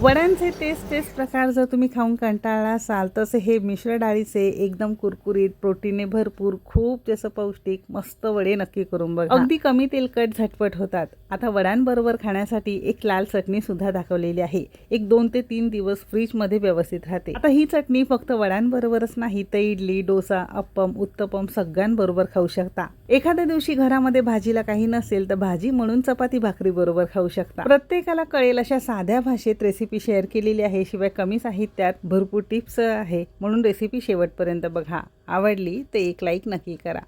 वड्यांचे तेच तेच प्रकार जर तुम्ही खाऊन कंटाळला असाल तसे हे मिश्र डाळीचे एकदम कुरकुरीत प्रोटीने भरपूर खूप जसं पौष्टिक मस्त वडे नक्की करून बघा. अगदी कमी तेलकट झटपट होतात. आता वड्यांबरोबर खाण्यासाठी एक लाल चटणी सुद्धा दाखवलेली आहे. एक दोन ते तीन दिवस फ्रीजमध्ये व्यवस्थित राहते. आता ही चटणी फक्त वड्यांबरोबरच नाही तर इडली डोसा अप्पम उत्तपम सगळ्यांबरोबर खाऊ शकता. एखाद्या दिवशी घरामध्ये भाजीला काही नसेल तर भाजी म्हणून चपाती भाकरी बरोबर खाऊ शकता. प्रत्येकाला कळेल अशा साध्या भाषेत रेसिपी शेअर केलेली आहे. शिवाय कमी साहित्यात भरपूर टिप्स आहे. म्हणून रेसिपी शेवटपर्यंत बघा. आवडली तर एक लाईक नक्की करा.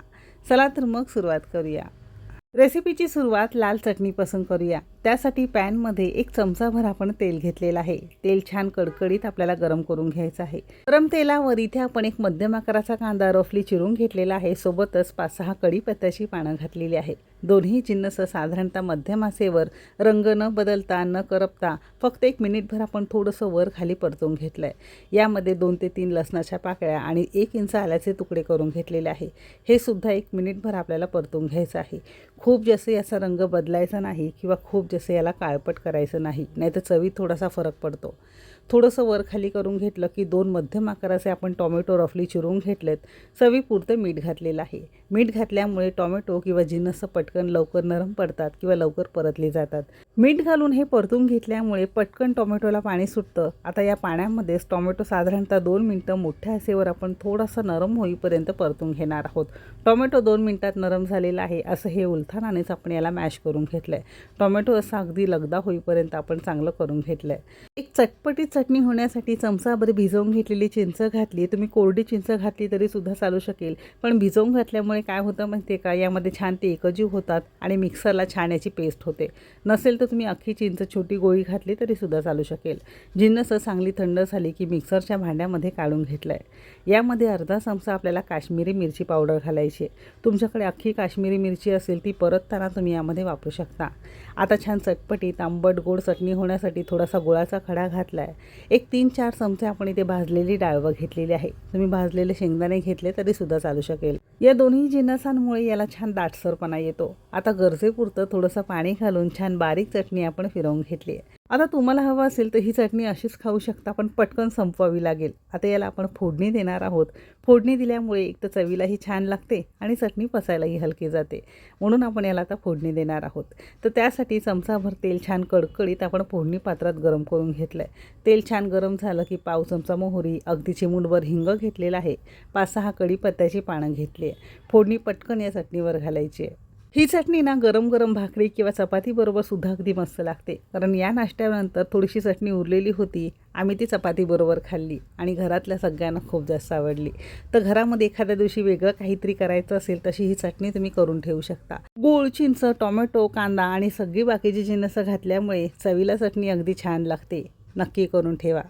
चला तर मग सुरुवात करूया. रेसिपीची सुरुवात लाल चटणीपासून करूया. त्यासाठी पॅनमध्ये एक चमचाभर आपण तेल घेतलेलं आहे. तेल छान कडकडीत आपल्याला गरम करून घ्यायचं आहे. गरम तेलावर इथे आपण एक मध्यम आकाराचा कांदा रफली चिरून घेतलेला आहे. सोबतच पाच सहा कढीपत्त्याची पानं घातलेली आहे दोन्ही जिन्नस साधारणतः मध्यम आसेवर रंग न बदलता न करपता फक्त एक मिनिटभर आपण थोडंसं वर खाली परतून घेतलं आहे यामध्ये दोन ते तीन लसणाच्या पाकळ्या आणि एक इंच आल्याचे तुकडे करून घेतलेले आहे. हे सुद्धा एक मिनिटभर आपल्याला परतून घ्यायचं आहे. खूप जास्त याचा रंग बदलायचा नाही किंवा खूप जसं याला काळपट करायचं नाही नाहीतर चवीत थोडासा फरक पडतो. थोडंसं वर खाली करून घेतलं की दोन मध्यम आकाराचे आपण टॉमॅटो रफली चिरून घेतलेत. चवीपुरतं मीठ घातलेलं आहे. मीठ घातल्यामुळे टॉमॅटो किंवा जिन्नस पटकन लवकर नरम पडतात किंवा लवकर परतली जातात. मीठ घालून हे परतून घेतल्यामुळे पटकन टोमॅटोला पाणी सुटतं. आता या पाण्यामध्येच टोमॅटो साधारणतः दोन मिनटं मोठ्या आसेवर आपण थोडासा नरम होईपर्यंत परतून घेणार आहोत. टोमॅटो दोन मिनटात नरम झालेला आहे असं हे उलथानानेच आपण याला मॅश करून घेतलं आहे टोमॅटो असं अगदी लगदा होईपर्यंत आपण चांगलं करून घेतलं आहे एक चटपटीत चटणी होण्यासाठी चमचाभर भिजवून घेतलेली चिंच घातली तुम्ही कोरडी चिंच घातली तरी सुद्धा चालू शकेल. पण भिजवून घातल्यामुळे काय होतं माहिती आहे का? यामध्ये छान ते एकजीव होतात आणि मिक्सरला छान याची पेस्ट होते. नसेल तर तुम्ही अख्खी चिंच छोटी गोळी घातली तरीसुद्धा चालू शकेल. जिन्नस चांगली थंड झाली की मिक्सरच्या भांड्यामध्ये काढून घेतलं आहे यामध्ये अर्धा चमचा आपल्याला काश्मीरी मिरची पावडर घालायची आहे. तुमच्याकडे अख्खी काश्मीरी मिरची असेल ती परतताना तुम्ही यामध्ये वापरू शकता. आता छान चटपटीत आंबट गोड चटणी होण्यासाठी थोडासा गुळाचा खडा घातला आहे एक तीन चार चमचे आपण इथे भाजलेली डाळवं घेतलेली आहे. तुम्ही भाजलेले शेंगदाणे घेतले तरी सुद्धा चालू शकेल. या दोन्ही जिन्नसांमुळे याला छान दाटसरपणा येतो. आता गरजेपुरतं थोडंसं पाणी घालून छान बारीक चटणी आपण फिरवून घेतली आहे. आता तुम्हाला हवं असेल तर ही चटणी अशीच खाऊ शकता पण पटकन संपवावी लागेल. आता याला आपण फोडणी देणार आहोत. फोडणी दिल्यामुळे एक तर चवीलाही छान लागते आणि चटणी पसायलाही हलकी जाते. म्हणून आपण याला आता फोडणी देणार आहोत. तर त्यासाठी चमचाभर तेल छान कडकडीत आपण फोडणी पात्रात गरम करून घेतलं आहे तेल छान गरम झालं की पाव चमचा मोहरी अगदी चिमूटभर हिंग घेतलेला आहे. पाच सहा कढीपत्त्याची पानं घेतली आहे. फोडणी पटकन या चटणीवर घालायची आहे. ही चटणी ना गरम गरम भाकरी किंवा चपातीबरोबर सुद्धा अगदी मस्त लागते. कारण या नाश्त्यानंतर थोडीशी चटणी उरलेली होती आम्ही ती चपातीबरोबर खाल्ली आणि घरातल्या सगळ्यांना खूप जास्त आवडली. तर घरामध्ये एखाद्या दिवशी वेगळं काहीतरी करायचं असेल तशी ही चटणी तुम्ही करून ठेवू शकता. गूळ चिंच टोमॅटो कांदा आणि सगळी बाकीची जिन्नसं घातल्यामुळे चवीला चटणी अगदी छान लागते. नक्की करून ठेवा.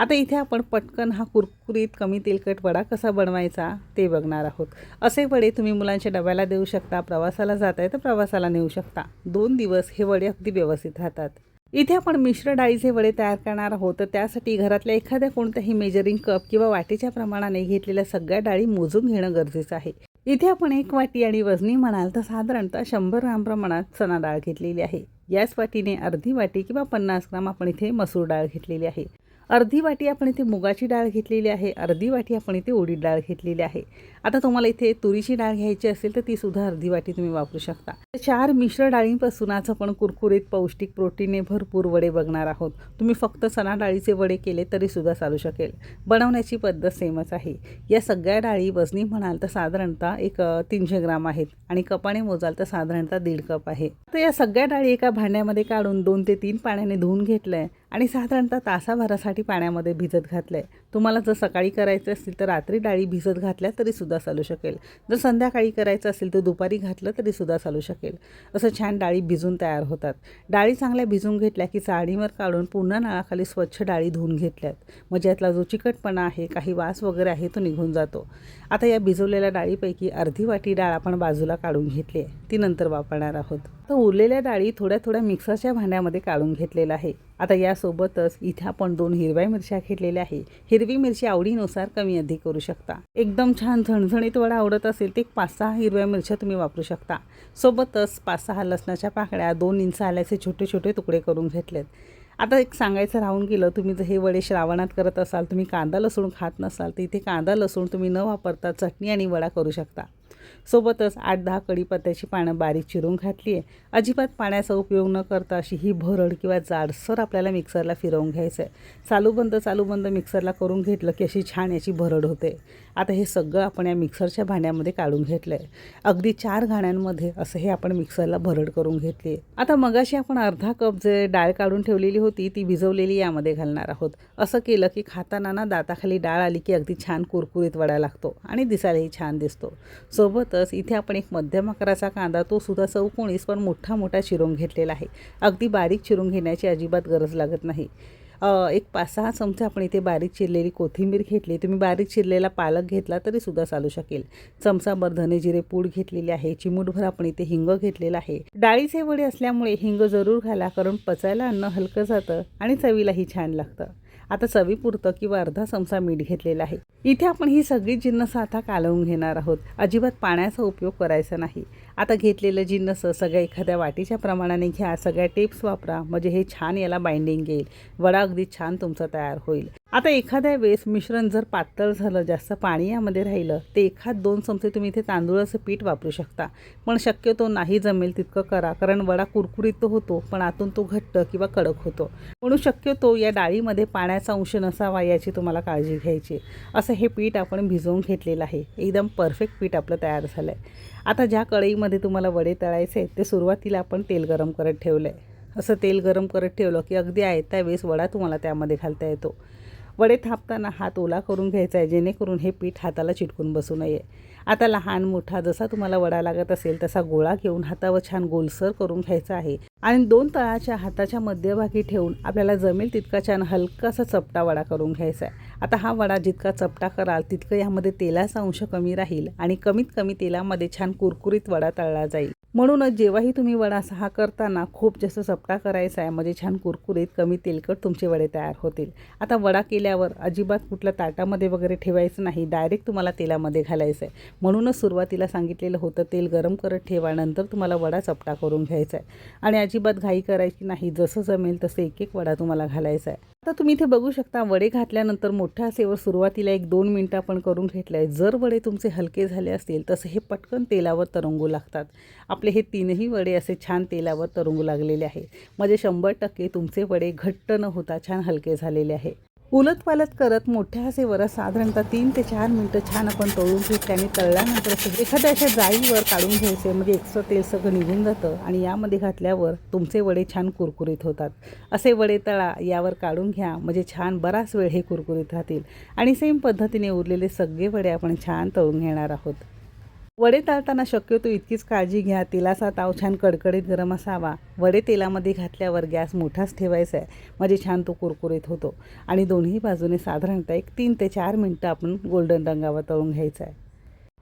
आता इथे आपण पटकन हा कुरकुरीत कमी तेलकट वडा कसा बनवायचा ते बघणार आहोत. असे वडे तुम्ही मुलांच्या डब्याला देऊ शकता प्रवासाला जात आहे तर प्रवासाला नेऊ शकता. दोन दिवस हे वडे अगदी व्यवस्थित राहतात. इथे आपण मिश्र डाळीचे वडे तयार करणार आहोत. तर त्यासाठी घरातल्या एखाद्या कोणत्याही मेजरिंग कप किंवा वाटीच्या प्रमाणाने घेतलेल्या सगळ्या डाळी मोजून घेणं गरजेचं आहे. इथे आपण एक वाटी आणि वजनी म्हणाल तर साधारणतः शंभर ग्राम प्रमाणात चणा डाळ घेतलेली आहे. याच वाटीने अर्धी वाटी किंवा पन्नास ग्राम आपण इथे मसूर डाळ घेतलेली आहे. अर्धी वाटी आपण इथे मुगाची डाळ घेतलेली आहे अर्धी वाटी आपण इथे उडीद डाळ घेतलेली आहे. आता तुम्हाला इथे तुरीची डाळ घ्यायची असेल तर ती सुद्धा अर्धी वाटी तुम्ही वापरू शकता. चार मिश्र डाळींपासून आज आपण कुरकुरीत पौष्टिक प्रोटीनने भरपूर वडे बघणार आहोत. तुम्ही फक्त चना डाळीचे वडे केले तरी सुद्धा चालू शकेल. बनवण्याची पद्धत सेमच आहे. या सगळ्या डाळी वजनी म्हणाल तर साधारणतः एक तीनशे ग्राम आहेत आणि कपाने मोजाल तर साधारणतः दीड कप आहे. तर या सगळ्या डाळी एका भांड्यामध्ये काढून दोन ते तीन पाण्याने धुवून आहे आणि साधारणतः तासाभरासाठी पाण्यामध्ये भिजत घातलंय. तुम्हाला जर सकाळी करायचं असेल तर रात्री डाळी भिजत घातल्या तरी सुद्धा चालू शकेल. जर संध्याकाळी करायचं असेल तर दुपारी घातलं तरी सुद्धा चालू शकेल. असं छान डाळी भिजून तयार होतात. डाळी चांगल्या भिजून घेतल्या की चाळणीवर काढून पुन्हा नळाखाली स्वच्छ डाळी धुवून घेतल्यात. म्हणजे यातला जो चिकटपणा आहे काही वास वगैरे आहे तो निघून जातो. आता या भिजवलेल्या डाळीपैकी अर्धी वाटी डाळ आपण बाजूला काढून घेतली आहे. ती नंतर वापरणार आहोत. तर उरलेल्या डाळी थोड्या थोड्या मिक्सरच्या भांड्यामध्ये काढून घेतलेल्या आहे. आता यासोबतच इथे आपण दोन हिरव्या मिरच्या घेतलेल्या आहे. हिरवी मिरची आवडीनुसार कमी अधिक करू शकता. एकदम छान झणझणीत वडा आवडत असेल ते पाच सहा हिरव्या मिरच्या तुम्ही वापरू शकता. सोबतच पाच सहा लसणाच्या पाकळ्या दोन इंच आल्याचे छोटे छोटे तुकडे करून घेतलेत. आता एक सांगायचं राहून गेलं तुम्ही जर हे वडे श्रावणात करत असाल तुम्ही कांदा लसूण खात नसाल तर इथे कांदा लसूण तुम्ही न वापरता चटणी आणि वडा करू शकता. सोबतच आठ दहा कढीपत्त्याची पानं बारीक चिरून घातली आहे. अजिबात पाण्याचा उपयोग न करता अशी ही भरड किंवा जाडसर आपल्याला मिक्सरला फिरवून घ्यायचं आहे चालू बंद चालू बंद मिक्सरला करून घेतलं की अशी छान याची भरड होते. आता हे सगळं आपण या मिक्सरच्या भांड्यामध्ये काढून घेतलं आहे अगदी चार घाण्यांमध्ये असं हे आपण मिक्सरला भरड करून घेतली आहे आता मगाशी आपण अर्धा कप जे डाळ काढून ठेवलेली होती ती भिजवलेली यामध्ये घालणार आहोत. असं केलं की खाताना ना दाताखाली डाळ आली की अगदी छान कुरकुरीत वडा लागतो आणि दिसायलाही छान दिसतो. सोबतच इथे आपण एक मध्यम आकाराचा कांदा तो सुद्धा चौकोणीस पण मोठा मोठा चिरून घेतलेला आहे. अगदी बारीक चिरून घेण्याची अजिबात गरज लागत नाही. एक पाच सहा चमचे आपण इथे बारीक चिरलेली कोथिंबीर घेतली. तुम्ही बारीक चिरलेला पालक घेतला तरी सुद्धा चालू शकेल. चमचाभर धने जिरे पूड घेतलेली आहे. चिमूटभर आपण इथे हिंग घेतलेला आहे. डाळीचे वडे असल्यामुळे हिंग जरूर घाला कारण पचायला अन्न हलकं जातं आणि चवीलाही छान लागतं. आता चवीपुरतं किंवा अर्धा चमचा मीठ घेतलेला आहे. इथे आपण ही सगळी जिन्नस आता कालवून घेणार आहोत. अजिबात पाण्याचा उपयोग करायचा नाही. आता घेतलेलं जिन्नस सगळ्या एखाद्या वाटीच्या प्रमाणाने घ्या सगळ्या टिप्स वापरा म्हणजे हे छान याला बाइंडिंग येईल. वडा अगदी छान तुमचा तयार होईल. आता एखाद्या वेळेस मिश्रण जर पातळ झालं जास्त पाणी यामध्ये राहिलं ते एखाद दोन चमचे तुम्ही इथे तांदूळाचं पीठ वापरू शकता. पण शक्यतो नाही जमेल तितकं करा कारण वडा कुरकुरीत तो होतो पण आतून तो घट्ट किंवा कडक होतो. म्हणून शक्यतो या डाळीमध्ये पाण्याचा अंश नसावा याची तुम्हाला काळजी घ्यायची. असं हे पीठ आपण भिजवून घेतलेलं आहे. एकदम परफेक्ट पीठ आपलं तयार झालं आहे आता ज्या कढईमध्ये तुम्हाला वडे तळायचे ते सुरुवातीला आपण तेल गरम करत ठेवलं आहे असं तेल गरम करत ठेवलं की अगदी आहे त्यावेळेस वडा तुम्हाला त्यामध्ये घालता येतो. वडे थापताना हात ओला करून घ्यायचा आहे जेणेकरून हे पीठ हाताला चिटकून बसू नये. आता लहान मोठा जसा तुम्हाला वडा लागत असेल तसा गोळा घेऊन हातावर छान गोलसर करून घ्यायचा आहे. आणि दोन तळाच्या हाताच्या मध्यभागी ठेवून आपल्याला जमेल तितका छान हलकासा चपटा वडा करून घ्यायचा आहे. आता हा वडा जितका चपटा कराल तितकं यामध्ये तेलाचा अंश कमी राहील आणि कमीत कमी तेलामध्ये छान कुरकुरीत वडा तळला जाईल. म्हणूनच जेव्हाही तुम्ही वडा असा हा करताना खूप जास्त चपटा करायचा आहे म्हणजे छान कुरकुरीत कमी तेलकट तुमचे वडे तयार होतील. आता वडा केल्यावर अजिबात कुठल्या ताटामध्ये वगैरे ठेवायचं नाही डायरेक्ट तुम्हाला तेलामध्ये घालायचं आहे. म्हणूनच सुरुवातीला सांगितलेलं होतं तेल गरम करत ठेवा नंतर तुम्हाला वडा चपटा करून घ्यायचा आहे. आणि अजिबात घाई करायची नाही जसं जमेल तसं एक एक वडा तुम्हाला घालायचा आहे. आता तुम्ही इथे बघू शकता वडे घातल्यानंतर मोठ्या असेवर सुरुवातीला एक दोन मिनटं आपण करून घेतलं आहे जर वडे तुमचे हलके झाले असतील तसं हे पटकन तेलावर तरंगू लागतात. आपले हे तीनही वडे असे छान तेलावर तरुंग लागलेले आहे म्हणजे शंभर टक्के तुमचे वडे घट्ट न होता छान हलके झालेले आहे उलत पालत करत मोठ्या हसेवर साधारणतः तीन ते चार मिनटं छान आपण तळून घेतले आणि तळल्यानंतर एखाद्या अशा जाळीवर काढून घ्यायचे. म्हणजे एक्स्ट्रा तेल सगळं निघून जातं आणि यामध्ये घातल्यावर तुमचे वडे छान कुरकुरीत होतात. असे वडे तळा यावर काढून घ्या. म्हणजे छान बराच वेळ हे कुरकुरीत राहतील. आणि सेम पद्धतीने उरलेले सगळे वडे आपण छान तळून घेणार आहोत. वडे तळताना शक्यतो इतकीच काळजी घ्या. तेलाचा ताव छान कडकडीत गरम असावा. वडे तेलामध्ये घातल्यावर गॅस मोठाच ठेवायचा आहे. म्हणजे छान तो कुरकुरीत होतो. आणि दोन्ही बाजूने साधारणतः एक तीन ते चार मिनटं आपण गोल्डन रंगावर तळून घ्यायचं आहे.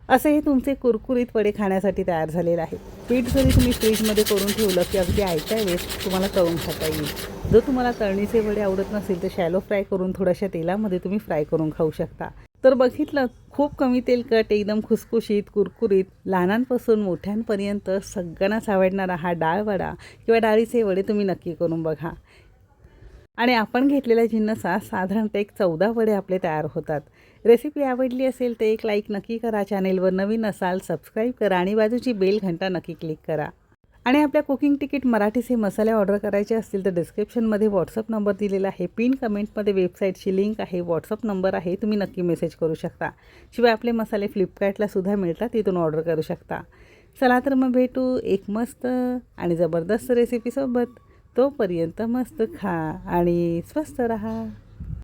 असे हे तुमचे कुरकुरीत वडे खाण्यासाठी तयार झालेले आहे. पीठ जरी तुम्ही फ्रीजमध्ये करून ठेवलं की अगदी आयत्या वेळेस तुम्हाला तळून खाता येईल. जर तुम्हाला तळणीचे वडे आवडत नसेल तर शॅलो फ्राय करून थोड्याशा तेलामध्ये तुम्ही फ्राय करून खाऊ शकता. तर बघितलं खूप कमी तेलकट एकदम खुसखुशीत कुरकुरीत लहानांपासून मोठ्यांपर्यंत सगळ्यांनाच आवडणारा हा डाळ वडा किंवा डाळीचे वडे तुम्ही नक्की करून बघा. आणि आपण घेतलेल्या जिन्नसा साधारणतः एक चौदा वडे आपले तयार होतात. रेसिपी आवडली असेल तर एक लाईक नक्की करा. चॅनेलवर नवीन असाल सबस्क्राईब करा आणि बाजूची बेल घंटा नक्की क्लिक करा. आणि आपल्या कुकिंग तिकीट मराठीचे मसाले ऑर्डर करायचे असतील तर डिस्क्रिप्शनमध्ये व्हॉट्सअप नंबर दिलेला आहे. पिन कमेंटमध्ये वेबसाईटची लिंक आहे. व्हॉट्सअप नंबर आहे. तुम्ही नक्की मेसेज करू शकता. शिवाय आपले मसाले फ्लिपकार्टला सुद्धा मिळतात. तिथून ऑर्डर करू शकता. चला तर मग भेटू एक मस्त आणि जबरदस्त रेसिपीसोबत तोपर्यंत मस्त खा आणि स्वस्त रहा.